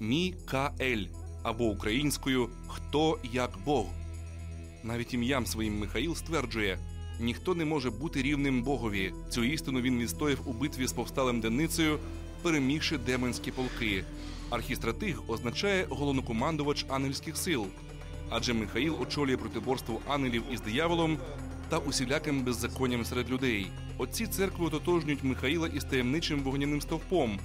Мі-Ка-Ель або українською Хто як Бог. Навіть ім'ям своїм Михаїл стверджує: ніхто не може бути рівним Богові. Цю істину він відстояв у битві з повсталим Деницею, перемігши демонські полки. Архістратиг означає головнокомандувач ангельських сил, адже Михаїл очолює протиборство ангелів із дияволом та усіляким беззаконням серед людей. Отці церкви ототожнюють Михаїла із таємничим вогняним стовпом,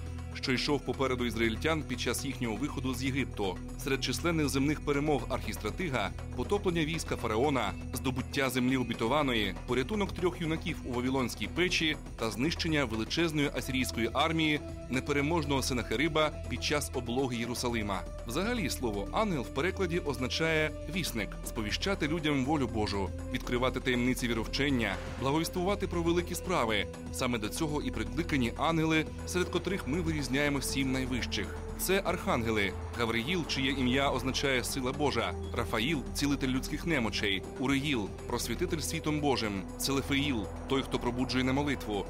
що йшов попереду ізраїльтян під час їхнього виходу з Єгипту. Серед численних земних перемог архістратига, потоплення війська фараона, здобуття землі обітованої, порятунок трьох юнаків у Вавилонській печі та знищення величезної асирійської армії непереможного Сенахериба під час облоги Єрусалима. Взагалі слово ангел в перекладі означає вісник, сповіщати людям волю Божу, відкривати таємниці віровчення, благовіствувати про великі справи. Саме до цього і прикликані ангели, серед котрих ми вирізняємо сім найвищих. Це архангели. Гавриїл, чиє ім'я означає сила Божа, Рафаїл цілитель людських немочей, Уреїл просвітитель світом Божим, Целефеїл той, хто пробуджує на молитву,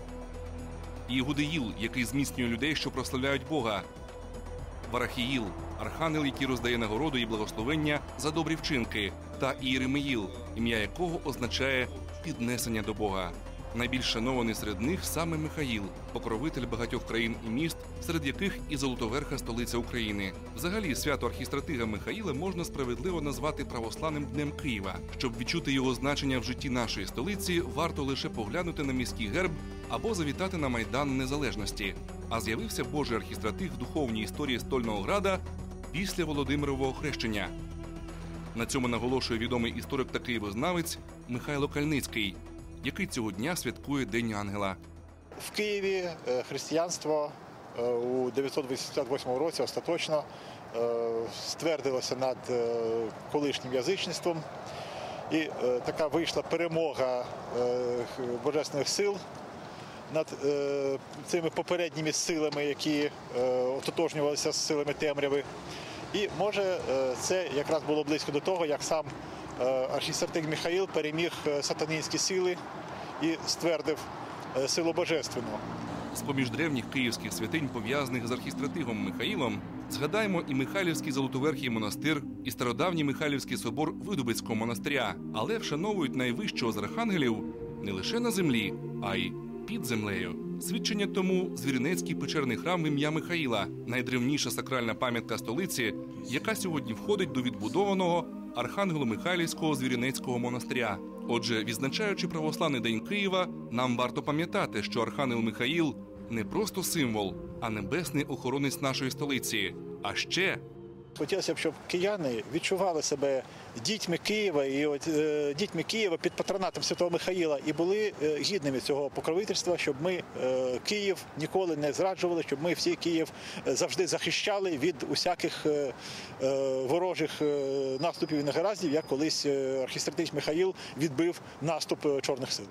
Ігудеїл, який зміцнює людей, що прославляють Бога, Варахіїл архангел, який роздає нагороду і благословення за добрі вчинки, та Ієремеїл, ім'я якого означає піднесення до Бога. Найбільш шанований серед них саме Михаїл, покровитель багатьох країн і міст, серед яких і Золотоверха столиця України. Взагалі, свято архістратига Михаїла можна справедливо назвати православним днем Києва. Щоб відчути його значення в житті нашої столиці, варто лише поглянути на міський герб або завітати на майдан незалежності. А з'явився Божий архістратиг в духовній історії стольного града після Володимирового хрещення. На цьому наголошує відомий історик та києвознавець Михайло Кальницький, який цього дня святкує День Ангела. В Києві е, християнство е, у 988 році остаточно е, ствердилося над колишнім язичництвом. І така вийшла перемога божественних сил над цими попередніми силами, які ототожнювалися з силами темряви. І може це якраз було близько до того, як сам архістратиг Михаїл переміг е, сатанінські сили і ствердив е, силу божественну. З-поміж древніх київських святинь, пов'язаних з архістратигом Михаїлом, згадаємо і Михайлівський Золотоверхий монастир, і стародавній Михайлівський собор Видубицького монастиря, але вшановують найвищого з архангелів не лише на землі, а й під землею. Свідчення тому Звіринецький печерний храм ім'я Михаїла, найдревніша сакральна пам'ятка столиці, яка сьогодні входить до відбудованого Архангело-Михайлівського Звіринецького монастиря. Отже, відзначаючи православний день Києва, нам варто пам'ятати, що Архангел Михаїл не просто символ, а небесний охоронець нашої столиці. А ще Хотілося б, щоб кияни відчували себе дітьми Києва і от, е, дітьми Києва під патронатом Святого Михаїла і були е, гідними цього покровительства, щоб ми е, Київ ніколи не зраджували, щоб ми всі Київ е, завжди захищали від усяких е, е, ворожих е, наступів і негараздів, як колись е, архістратич Михаїл відбив наступ чорних сил.